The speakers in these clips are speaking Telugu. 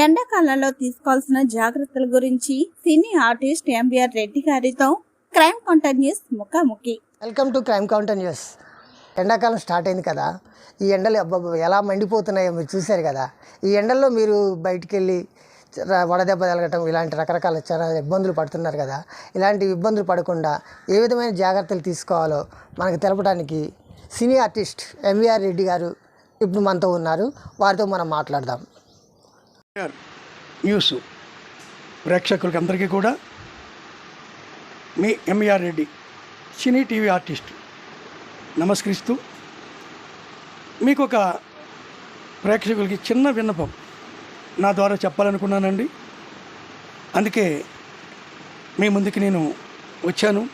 ఎండాకాలంలో తీసుకోవాల్సిన జాగ్రత్తల గురించి సినీ ఆర్టిస్ట్ ఎంబీఆర్ రెడ్డి గారితో క్రైమ్ కౌంటర్ న్యూస్ ముఖాముఖి. Welcome to crime counter news. ఎండాకాలం స్టార్ట్ అయింది కదా. ఈ ఎండలు అబ్బబ్బ ఎలా మండిపోతున్నాయో మీరు చూశారు కదా. ఈ ఎండల్లో మీరు బయటికి వెళ్ళి వడదెబ్బ తగలటం ఇలాంటి రకరకాల చాలా ఇబ్బందులు పడుతున్నారు కదా. ఇలాంటి ఇబ్బందులు పడకుండా ఏ విధమైన జాగ్రత్తలు తీసుకోవాలో మనకు తెలపడానికి సినీ ఆర్టిస్ట్ ఎంవీఆర్ రెడ్డి గారు ఇప్పుడు మనతో ఉన్నారు. వారితో మనం మాట్లాడదాం. న్యూస్ ప్రేక్షకులకి అందరికీ కూడా. మీ MER Reddy cine TV artist నమస్కరిస్తూ మీకు ఒక ప్రేక్షకులకి చిన్న విన్నపం నా ద్వారా చెప్పాలనుకున్నానండి. అందుకే మీ ముందుకి నేను వచ్చాను.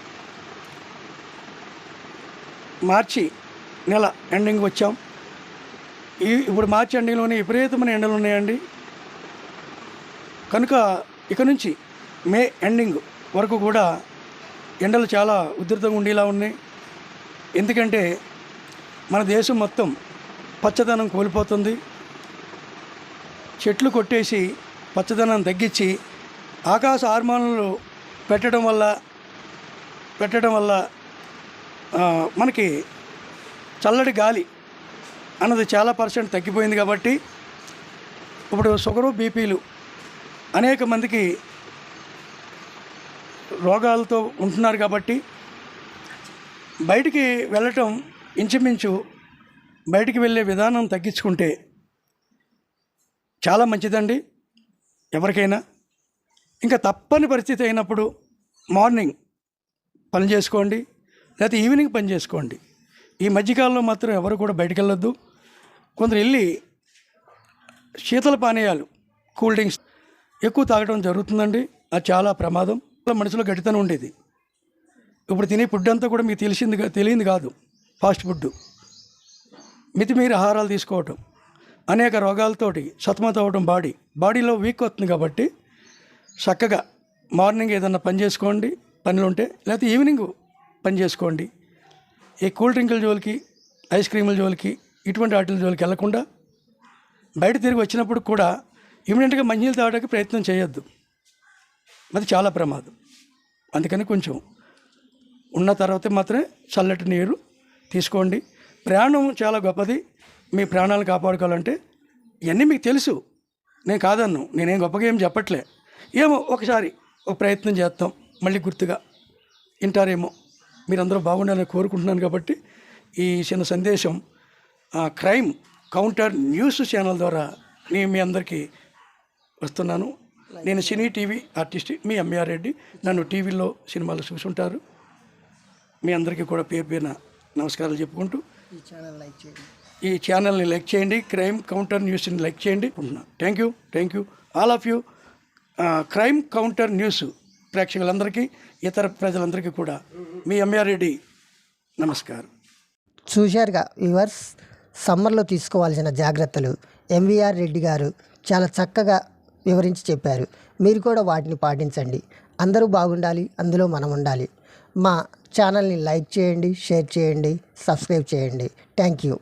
మార్చి నెల ఎండింగ్ వచ్చాం. ఈ ఇప్పుడు మార్చి ఎండింగ్లోనే విపరీతమైన ఎండలు ఉన్నాయండి కనుక ఇక నుంచి మే ఎండింగ్ వరకు కూడా ఎండలు చాలా ఉధృతంగా ఉండేలా ఉన్నాయి. ఎందుకంటే మన దేశం మొత్తం పచ్చదనం కోల్పోతుంది. చెట్లు కొట్టేసి పచ్చదనం తగ్గించి ఆకాశ హార్మోన్లు పెట్టడం వల్ల పెట్టడం వల్ల మనకి చల్లటి గాలి అన్నది చాలా పర్సెంట్ తగ్గిపోయింది కాబట్టి ఇప్పుడు షుగరు బీపీలు అనేక మందికి రోగాలతో ఉంటున్నారు కాబట్టి బయటికి వెళ్ళటం ఇంచుమించు బయటికి వెళ్ళే విధానం తగ్గించుకుంటే చాలా మంచిదండి ఎవరికైనా. ఇంకా తప్పని పరిస్థితి అయినప్పుడు మార్నింగ్ పని చేసుకోండి లేకపోతే ఈవినింగ్ పని చేసుకోండి. ఈ మధ్యకాలంలో మాత్రం ఎవరు కూడా బయటికి వెళ్ళొద్దు. కొందరు వెళ్ళి శీతల పానీయాలు కూల్ డ్రింక్స్ ఎక్కువ తాగడం జరుగుతుందండి. అది చాలా ప్రమాదం. మనుషులో గట్టితనం ఉండేది. ఇప్పుడు తినే ఫుడ్ అంతా కూడా మీకు తెలిసింది కా- తెలియంది కాదు. Fast food. మితిమీరి ఆహారాలు తీసుకోవటం. అనేక రోగాలతోటి సతమతం అవ్వడం బాడీ. బాడీలో వీక్ వస్తుంది కాబట్టి చక్కగా మార్నింగ్ ఏదన్నా పని చేసుకోండి. పనులు ఉంటే లేకపోతే ఈవినింగ్ పని చేసుకోండి. ఈ కూల్ డ్రింకుల జోలికి ఐస్ క్రీముల జోలికి ఇటువంటి వాటి జోలికి వెళ్ళకుండా బయట తిరిగి వచ్చినప్పుడు కూడా ఇమీడియట్గా మంచినీళ్ళు తాగడానికి ప్రయత్నం చేయొద్దు. అది చాలా ప్రమాదం. అందుకని కొంచెం ఉన్న తర్వాత మాత్రమే చల్లటి నీరు తీసుకోండి. ప్రయాణం చాలా గొప్పది. మీ ప్రాణాలను కాపాడుకోవాలంటే ఇవన్నీ మీకు తెలుసు. నేను కాదన్ను. నేనేం గొప్పగా ఏం చెప్పట్లే. ఏమో ఒకసారి ఒక ప్రయత్నం చేస్తాం. మళ్ళీ గుర్తుగా వింటారేమో. మీరందరూ బాగుండాలని కోరుకుంటున్నాను కాబట్టి ఈ చిన్న సందేశం క్రైమ్ కౌంటర్ న్యూస్ ఛానల్ ద్వారా నేను మీ అందరికీ వస్తున్నాను. నేను సినీ టీవీ ఆర్టిస్ట్ మీ ఎంఆర్ రెడ్డి. నన్ను టీవీలో సినిమాలు చూసుంటారు. మీ అందరికీ కూడా పేరు పేరున నమస్కారాలు చెప్పుకుంటూ ఈ ఛానల్ లైక్ చేయండి. ఈ ఛానల్ని లైక్ చేయండి. క్రైమ్ కౌంటర్ న్యూస్ని లైక్ చేయండి. Thank you thank you. All of you. Crime counter news ప్రేక్షకులందరికీ ఇతర ప్రజలందరికీ కూడా మీ ఎంఆర్ రెడ్డి నమస్కారం. చూశారుగా వ్యూవర్స్ సమ్మర్లో తీసుకోవాల్సిన జాగ్రత్తలు. ఎంవీఆర్ రెడ్డి గారు చాలా చక్కగా వివరించి చెప్పారు. మీరు కూడా వాటిని పాటించండి. అందరూ బాగుండాలి. అందులో మనం ఉండాలి. మా ఛానల్ని లైక్ చేయండి షేర్ చేయండి సబ్స్క్రైబ్ చేయండి. Thank you.